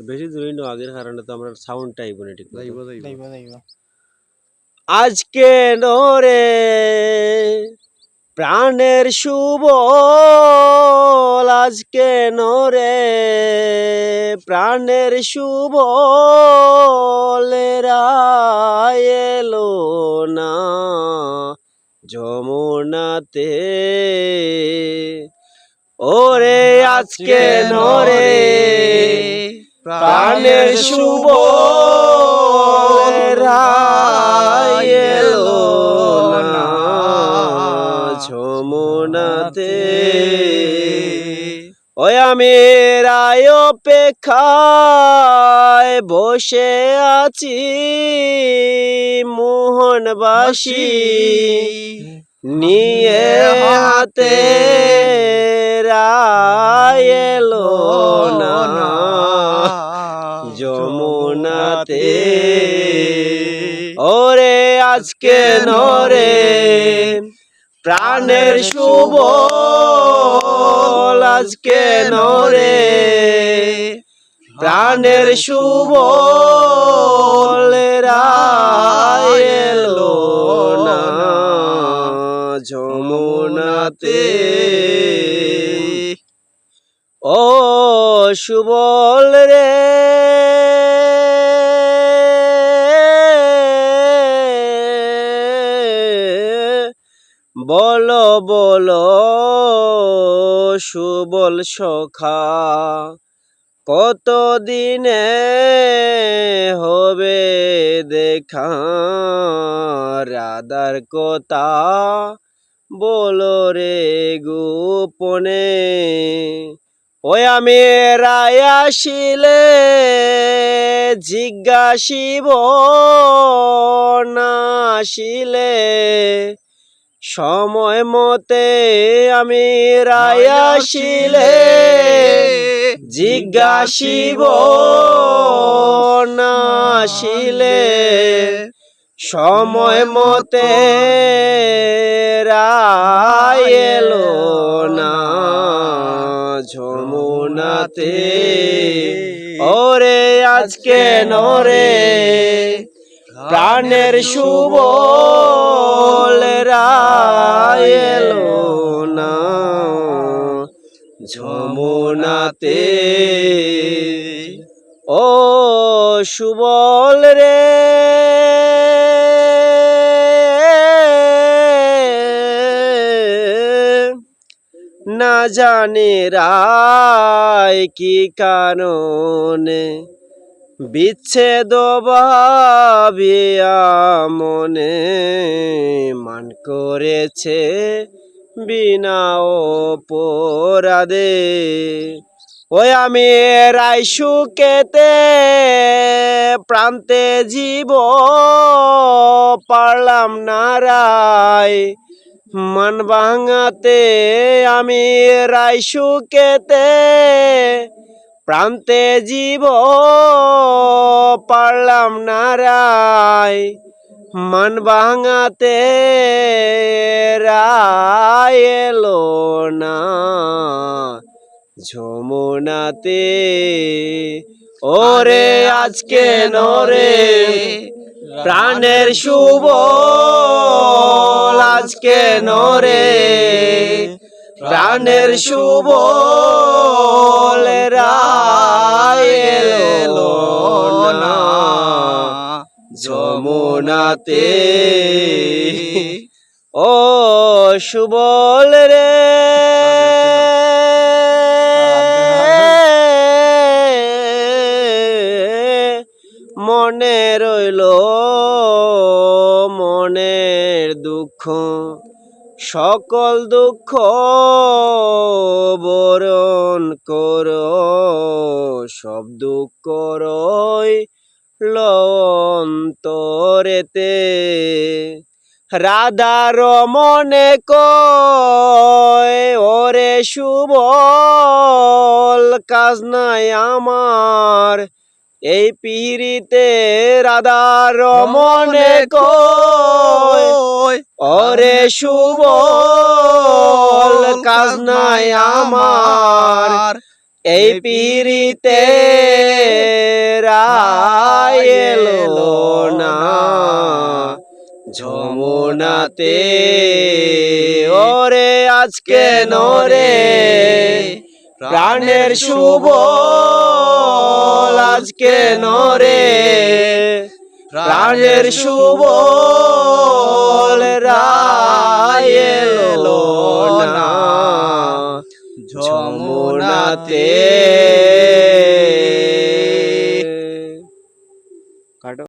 তো বেশি দূরে নো আগের কারণে তো আমরা সাউন্ডটা আইব না ঠিক আজকে নরে প্রাণের শুভ আজকে নরে প্রাণের শুভ এলো না যমুনাতে। ওরে আজকে নরে প্রাণের শুভ এলো না যমুনাতে। ওই আমি রায় অপেক্ষায় বসে আছি মোহনবাসী। নিয়ে হাতে ওরে আজকে নরে, প্রাণের শুভ আজকে নরে। প্রাণের শুভ এলো না, যমুনাতে। ও সুবল রে। বলো বলো, সুবল সখা কত দিনে হবে দেখা? রাধার কথা বলো রে গোপনে। ওই আমি রায় আসিলে জিজ্ঞাসিব, না আসিলে সময় মতে আমি রায় আসিলে জিজ্ঞাসিব না আসিলে সময় মতে রায় এলো না যমুনাতে। ওরে আজকে নরে প্রাণের শুভ সুবল রে। না জানি রায় কি কারণে বিচ্ছেদ ভাবিয়া মনে মান করেছে বিনা অপরাধে। ওই আমি রায় সুকেতে প্রান্তে জীব পারলাম না রায়। মান ভাঙাতে আমি রায় সুকেতে প্রান্তে জীব পারলাম না রায়। মান ভাঙাতে রায় এলো না। যমুনাতে ওরে আজকে নরে? প্রাণের শুভ আজকে নরে প্রাণের শুভ রায় এলো না। যমুনাতে ও সুবল রে। দুঃখ, সকল দুঃখ বরণ কর, সব দুঃখ রই লন্তরেতে। রাধার মনে ওরে সুবল কাজ নাই আমার এই পিহিরিতে রাধা রমনে ওরে শুভ কাজ নাই আমার। এই পিহিরিতে রায়েলো না। যমুনাতে ওরে আজকে নরে। প্রাণের শুভ আজকে নরে? রাজের শুভ